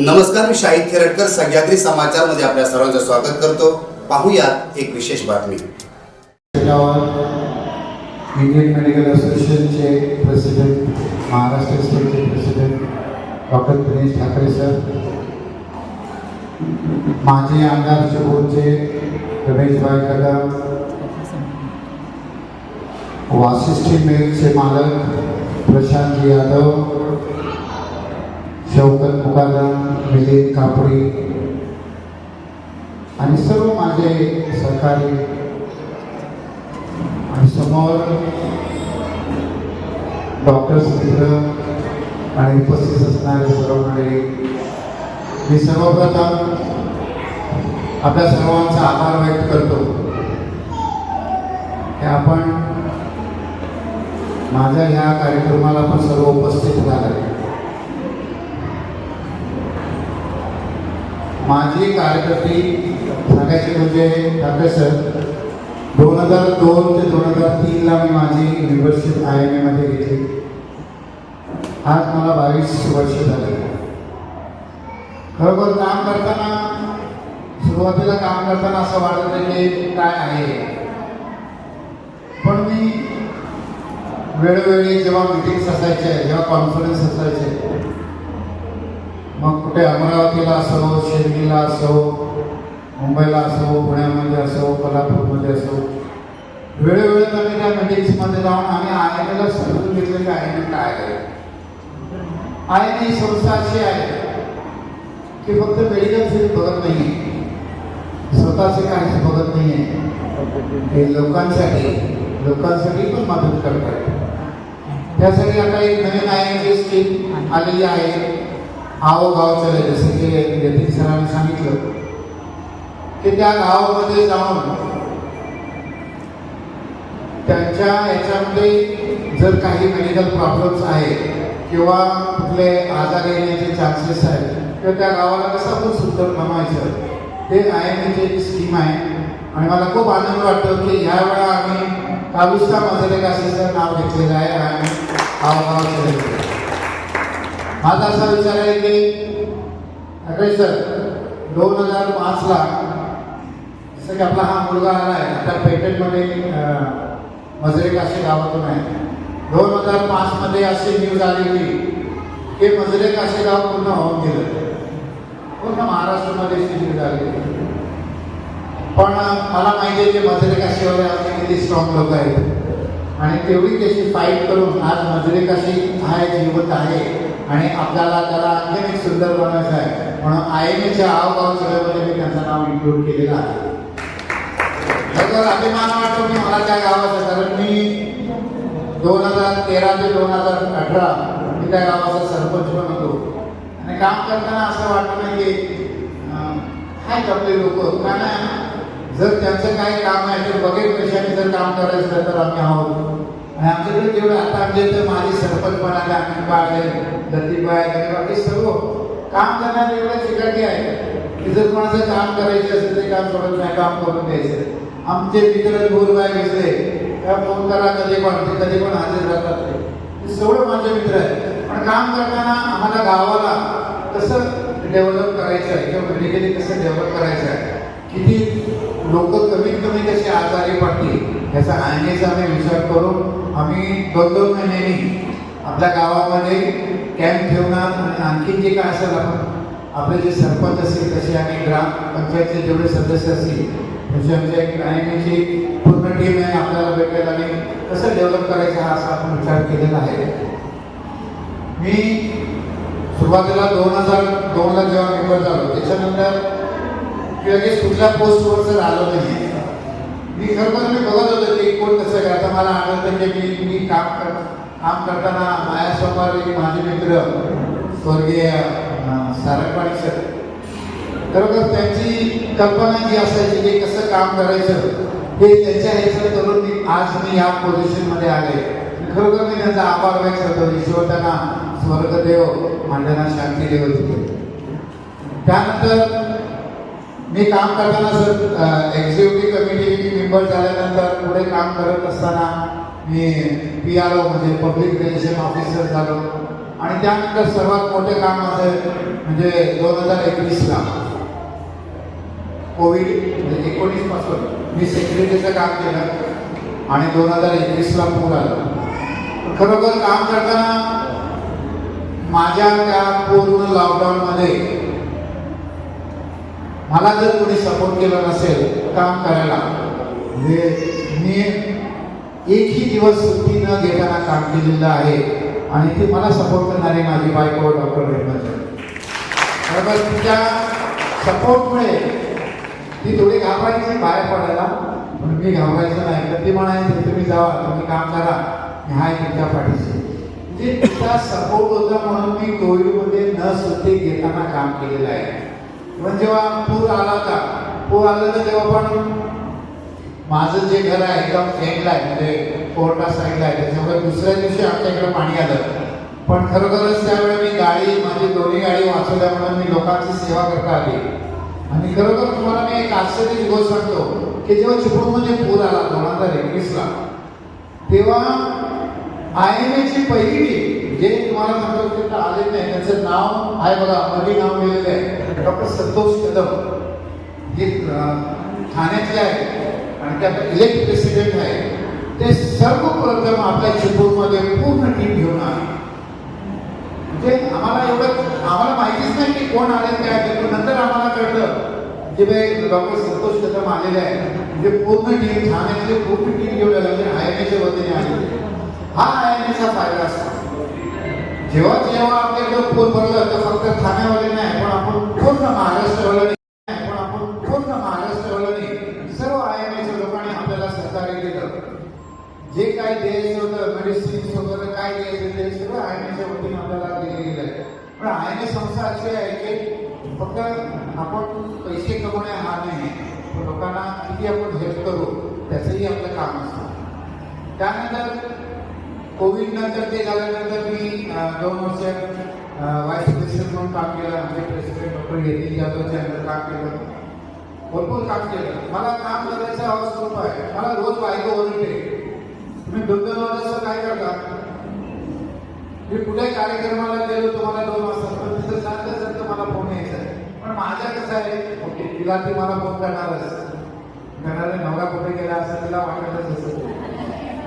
नमस्कार, मी शाहिद खेरटकर सह्याद्री समाचारमध्ये आपल्या सर्वांचं स्वागत करतो. पाहूयात एक विशेष बातमी. इंडियन मेडिकल असोसिएशनचे president, Maharashtra स्टेटचे president, doctor Dinesh Thakare sir, माजी आमदार चिपळूणचे रमेशभाई कदम, वासिष्ठी मिलचे मालक प्रशांत यादव, शौकत मुकादम मिलिंद कापडी आणि सर्व माझे सहकारी आणि समोर डॉक्टर्स मित्र आणि उपस्थित असणारे सर्व मंडळी. मी सर्वप्रथम आपल्या सर्वांचा आभार व्यक्त करतो की आपण माझ्या ह्या कार्यक्रमाला पण सर्व उपस्थित झाले. माझी कार्यकर्ती सांगायची म्हणजे ठाकरे सर दोन हजार दोन ते दोन हजार तीनला मी माझी मेंबरशिप आय एम एमध्ये घेतली आज मला बावीस वर्ष झाले. खरोखर काम करताना सुरुवातीला काम करताना असं वाटत की काय आहे. पण मी वेळोवेळी जेव्हा मिटिंग्स असायचे जेव्हा कॉन्फरन्स असायचे मग कुठे अमरावतीला असो, शिर्डीला असो, मुंबईला असो, पुण्यामध्ये असो, कोल्हापूरमध्ये असो. वेळोवेळी आम्ही त्या जाऊन आम्ही आय एम एला समजून घेतलं की आय काय आहे. ही संस्था अशी आहे की फक्त मेडिकल फ़ील्ड बघत नाही स्वतःचे काहीच बघत नाही आहे लोकांसाठी लोकांसाठी पण मदत करतात. त्यासाठी आता एक नवीन आय स्कीम आलेली आहे. गाव चले जसं की यतीन सरांनी सांगितलं की त्या गावामध्ये जाऊन त्यांच्या याच्यामध्ये जर काही मेडिकल प्रॉब्लेम्स आहे किंवा कुठले आजार येण्याचे चान्सेस आहेत किंवा त्या गावाला कसं आपण सुंदर बनवायचं. ते आय एम एची स्कीम आहे. आणि मला खूप आनंद वाटतो की ह्या वेळा आम्ही कालुस्ता मजरे असल्याचं नाव घेतलेलं आहे आणि गाव चले माझा असा विचार आहे की अरे सर दोन हजार पाचला जसं की आपला हा मुलगा आला आहे आता पेटंटमध्ये मजरे काशी गावातून आहे. दोन हजार पाचमध्ये अशी न्यूज आली की मजरे काशी गाव पूर्ण होऊन गेलं. पूर्ण महाराष्ट्रामध्ये न्यूज आली. पण मला माहिती आहे की मजरे काशीवर आमचे किती स्ट्रॉंग लोक आहेत. आणि तेवढी त्याची फाईट करून आज मजरे कशी आहे जिवंत आहे आणि आपल्याला त्याला आणखीन एक सुंदर बनवायचं आहे. म्हणून आय एम एच्या आवगाव सगळ्यामध्ये मी त्यांचं नाव इन्क्लूड केलेलं आहे. खरं अभिमान वाटतो की मला त्या गावाचा कारण मी दोन हजार तेरा ते दोन हजार अठरा मी त्या गावाचा सरपंच पण होतो. आणि काम करताना असं वाटतं नाही की हाय आपले लोक का नाही? जर त्यांचं काय काम आहे तर बघेल कशाने जर काम करायचं तर आम्ही आहोत. आणि आमच्याकडे जेवढं आता आमच्या इथं माझे सरपंच पण आले अनिल आहे लतीबाई आहे बाकी सर्व काम करणारे एवढ्या चिकाटी आहे की जर कोणाचं काम करायचं असेल ते काम सोडत नाही काम करून द्यायचं. आमचे मित्र गोरबाय घेतले त्या फोन करा कधी पण ते कधी पण हजर राहतात ते. सगळं माझे मित्र आहेत. पण काम करताना आम्हाला गावाला कसं डेव्हलप करायचं आहे किंवा मेडिकली कसं डेव्हलप करायचं आहे किती लोक कमीत कमी कसे आजारी पडतील याचा आणण्याचा आम्ही विचार करून आम्ही दोन दोन महिन्यांनी आपल्या गावामध्ये कॅम्प ठेवणार आणि आणखी जे काय असेल आपण आपले जे सरपंच असतील तसे आणि ग्रामपंचायतचे जेवढे सदस्य असतील त्याची आमच्या एक पूर्ण टीम आहे आपल्याला भेटेल आणि कसं डेव्हलप करायचं हा असा आपण विचार केलेला आहे. मी सुरुवातीला दोन हजार दोनला जेव्हा मेंबर झालो त्याच्यानंतर मी लगेच कुठल्या पोस्टवर जर आलो नाही. मी खरं मी बघत होतो की कोण कसं काय आता मला आनंद की मी मी काम कर काम करताना माझ्यासमोर एक माझे मित्र स्वर्गीय अं, सर. खरोखर त्यांची कल्पना जी असायची की कसं काम करायचं हे त्यांच्या ह्याचं करून मी आज मी या पोझिशनमध्ये आले. खरोखर मी त्यांचा आभार व्यक्त करतो. ईश्वर त्यांना स्वर्गदेव मांडना शांती देव त्यानंतर मी काम करताना सर एक्झिक्युटिव्ह कमिटी मेंबर झाल्यानंतर पुढे काम करत असताना मी पी आर ओ म्हणजे पब्लिक रिलेशन ऑफिसर झालो. आणि त्यानंतर सर्वात मोठे काम असेल म्हणजे दोन हजार एकवीसला. कोविड म्हणजे एकोणीसपासून मी सेक्युरिटीचं काम केलं आणि दोन हजार एकवीसला पूर आला. खरोखर काम करताना माझ्या त्या पूर्ण लॉकडाऊनमध्ये मला जर कोणी सपोर्ट केला नसेल काम करायला म्हणजे मी एकही दिवस सुट्टी न घेताना काम केलेलं आहे आणि ते मला सपोर्ट करणारी माझी बायको डॉक्टर रेमल बरोबर तिच्या सपोर्टमुळे ती थोडी घाबरायची बाहेर पडायला पण मी घाबरायचं नाही. तर ती म्हणायची तुम्ही जावा तुम्ही काम करा मी आहे तुमच्या पाठीशी. म्हणजे तिचा सपोर्ट होता म्हणून मी कोविडमध्ये न सुट्टी घेताना काम केलेलं आहे. पण जेव्हा पूर आला होता पूर आला तर तेव्हा पण माझं जे घर आहे एकदम एंडला आहे म्हणजे कोर्टा साईडला आहे. त्याच्यामुळे दुसऱ्या दिवशी आमच्या इकडे पाणी आलं. पण खरोखरच त्यावेळी मी गाडी माझी दोन्ही गाडी वाचवल्यामुळे मी लोकांची सेवा करता आली. आणि खरोखर तुम्हाला मी एक आश्चर्याची गोष्ट सांगतो की जेव्हा चिपळूणमध्ये पूर आला दोन हजार एकवीसला तेव्हा आय एम एची पहिली टीम जे तुम्हाला सांगतो तिथं आले नाही. त्याचं नाव आहे बघा मध्ये नाव मिळलेलं आहे. डॉक्टर संतोष कदम हे ठाण्यातले आहे आणि त्यात इलेक्ट प्रेसिडेंट आहे ते सर्वप्रथम आपल्या चिपळूणमध्ये पूर्ण टीम घेऊन आले. म्हणजे आम्हाला एवढं आम्हाला माहितीच नाही की कोण आले काय आले पण नंतर आम्हाला कळलं की बे डॉक्टर संतोष कदम आलेले आहेत. म्हणजे पूर्ण टीम ठाण्यातले पूर्ण टीम घेऊन आले म्हणजे आय एन एच्या वतीने आले हा आय एन एचा फायदा असतो. जेव्हा जेव्हा आपल्याकडे पूर भरलं तर फक्त ठाण्यावाले नाही पण आपण पूर्ण महाराष्ट्रवाले नाही पण आपण पूर्ण महाराष्ट्रवाले सर्व आय एम एच्या लोकांनी आपल्याला सहकार्य केलं. जे काय द्यायचं होतं मेडिसिन्स वगैरे काय द्यायचं ते सगळं आय एम एच्या वतीने आपल्याला दिले गेलं आहे. पण आय एम ए संस्था अशी आहे की फक्त आपण पैसे कमवणे हा नाही. पण लोकांना किती आपण हेल्प करू त्याचंही आपलं काम असतं. त्यानंतर कोविड नंतर ते झाल्यानंतर मी दोन वर्ष व्हाईस प्रेसिडेंट म्हणून काम केलं आमचे प्रेसिडेंट डॉक्टर यतीन जाधवच्या अंडर काम केलं. भरपूर काम केलं. मला काम करायचा हवा स्वरूप आहे. मला रोज बायको ओरडते तुम्ही दोन दोन काय करता मी कुठे कार्यक्रमाला गेलो तुम्हाला दोन वाजता पण तिथं शांत शांत मला फोन यायचा आहे. पण माझ्या कसं आहे ओके तिला ती मला फोन करणारच. करणारे नवरा कुठे गेला असं तिला वाटतच असं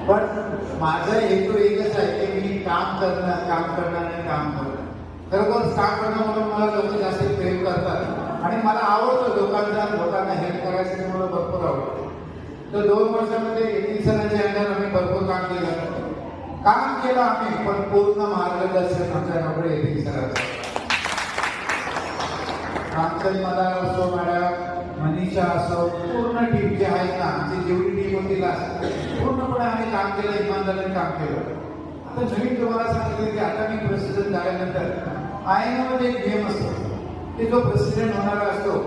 पण माझा हेतू एकच आहे की मी काम करणं काम करणं आणि काम करणं खरोखर काम करणं म्हणून मला लोक जास्त प्रेम करतात. आणि मला आवडतं लोकांना लोकांना हेल्प करायचं मला भरपूर आवडतं. तर दोन वर्षामध्ये एटी सणाच्या अंडर आम्ही भरपूर काम केलं. काम केलं आम्ही पण पूर्ण मार्गदर्शन आमच्याकडे डॉक्टर सरांचं आमचं मला असो मॅडम मनीषा असो पूर्ण टीम जे आहे ना आमची जेवढी टीम होती लास्ट पूर्णपणे आम्ही काम केलं इमानदारीने काम केलं. आता नवीन तुम्हाला सांगितलं की आता मी प्रेसिडेंट झाल्यानंतर आय एममध्ये एक गेम असतो. की जो प्रेसिडेंट होणारा असतो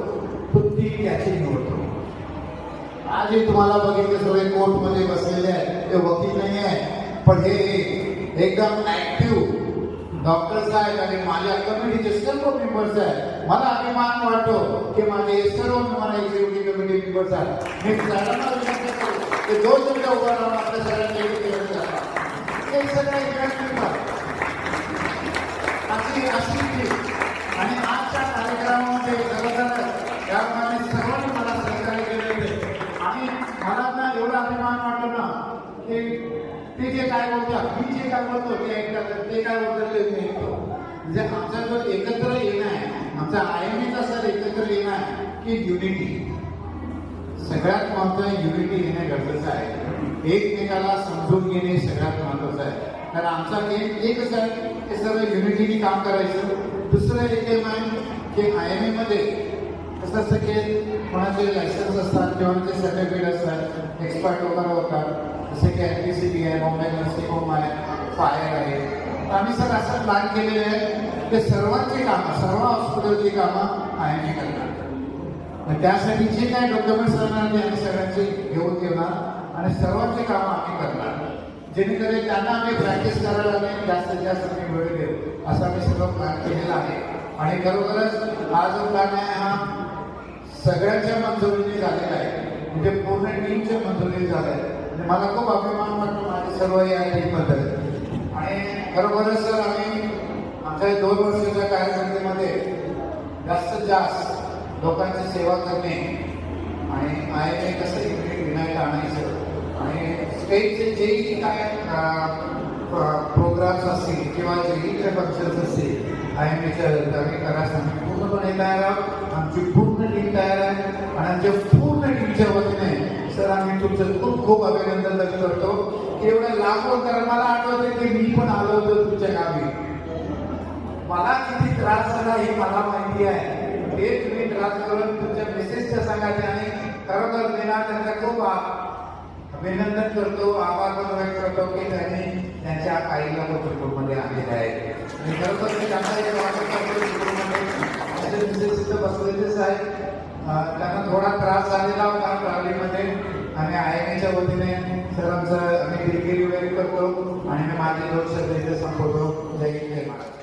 तो ती त्याची निवडतो. आज हे तुम्हाला बघितले सगळे कोर्टमध्ये बसलेले आहेत ते वकील नाही आहे पण हे एकदम ऍक्टिव्ह डॉक्टर्स आहेत आणि माझ्या कमिटीचे सर्व मेंबर्स आहेत. मला अभिमान वाटतो हे माझे सर्व मला एक्झिक्युटिव्ह कमिटी मेंबर्स आहेत मी सगळ्यांना विनंती करतो की दोन मिनिटं उभं राहून आपल्या सगळ्यांना एकत्र करा. ते सगळं एकत्र करा. अशी अशी ती. आणि आजच्या कार्यक्रमामध्ये खरोखर त्याप्रमाणे सर्वांनी मला सहकार्य केलेले आणि मला ना एवढा अभिमान वाटतो ना की ते जे काय बोलतात मी जे काय बोलतो ते ऐकतात ते काय बोलतात ते मी ऐकतो म्हणजे आमचा एकत्र येणं आहे आमचा आय एम एचा सर एकत्र येणार आहे की युनिटी सगळ्यात महत्वाचं युनिटी येणे गरजेचं आहे. एकमेकाला समजून घेणे सगळ्यात महत्वाचं आहे. कारण आमचा एम एकच आहे ते सर्व युनिटीने काम करायचं. दुसरं एक एम आहे की आय एम एमध्ये कसं असतं की कोणाचे लायसन्स असतात किंवा ते सर्टिफिकेट असतात एक्सपर्ट वगैरे होतात. जसे की एन पी सी बी आहे मुंबई नर्सिंग होम आहे फायर आहे. आम्ही सर असं प्लॅन केलेले आहे ते सर्वांची कामं सर्व हॉस्पिटलची कामं आयने करणार. त्यासाठी जे काही डॉक्युमेंट्स लागणार ते आम्ही सगळ्यांचे घेऊन घेणार आणि सर्वांची कामं आम्ही करणार. जेणेकरून त्यांना आम्ही प्रॅक्टिस करायला आम्ही जास्तीत जास्त आम्ही वेळ देऊ. असं आम्ही सर्व प्लॅन केलेला आहे. आणि खरोखरच हा जो प्लॅन आहे हा सगळ्यांच्या मंजुरीने झालेला आहे. म्हणजे पूर्ण टीमच्या मंजुरीने झाला आहे. मला खूप अभिमान वाटतो माझे सर्व या टीमबद्दल खरोखरच सर आम्ही आमच्या दोन वर्षाच्या कार्यकर्तेमध्ये जास्तीत जास्त लोकांची सेवा करणे आणि आय एम ए कसं इकडे विनायक आणायचं आणि स्टेटचे जेही काय प्रोग्राम्स असतील किंवा जेही काय फंक्शन्स असतील आय एम एच्या जागी करायचं. आम्ही पूर्णपणे तयार आहोत. आमची पूर्ण टीम तयार आहे. आणि आमचे पूर्ण टीमच्या वतीने सर आम्ही तुमचं खूप अभिनंदन व्यक्त करतो. की एवढ्या लांबून कारण मला आठवते की मी पण आलो होतो तुमच्या गावी. मला किती त्रास झाला हे मला माहिती आहे. ते तुम्ही त्रास करून तुमच्या मेसेजच्या सांगायचे आणि खरोखर मी ना त्यांचा खूप अभिनंदन करतो आभार पण व्यक्त करतो की त्यांनी त्यांच्या आईला कुटुंबमध्ये आणलेले आहे. आणि खरोखर मी त्यांना हे वाटत करतो बसलेलेच आहे त्यांना थोडा त्रास झालेला होता ट्रॅव्हलिंगमध्ये आम्ही आय एन एच्या वतीने सर आमचं आम्ही डिग्री वगैरे करतो आणि मी माझे दोन सध्या संपवतो जय जय महाराज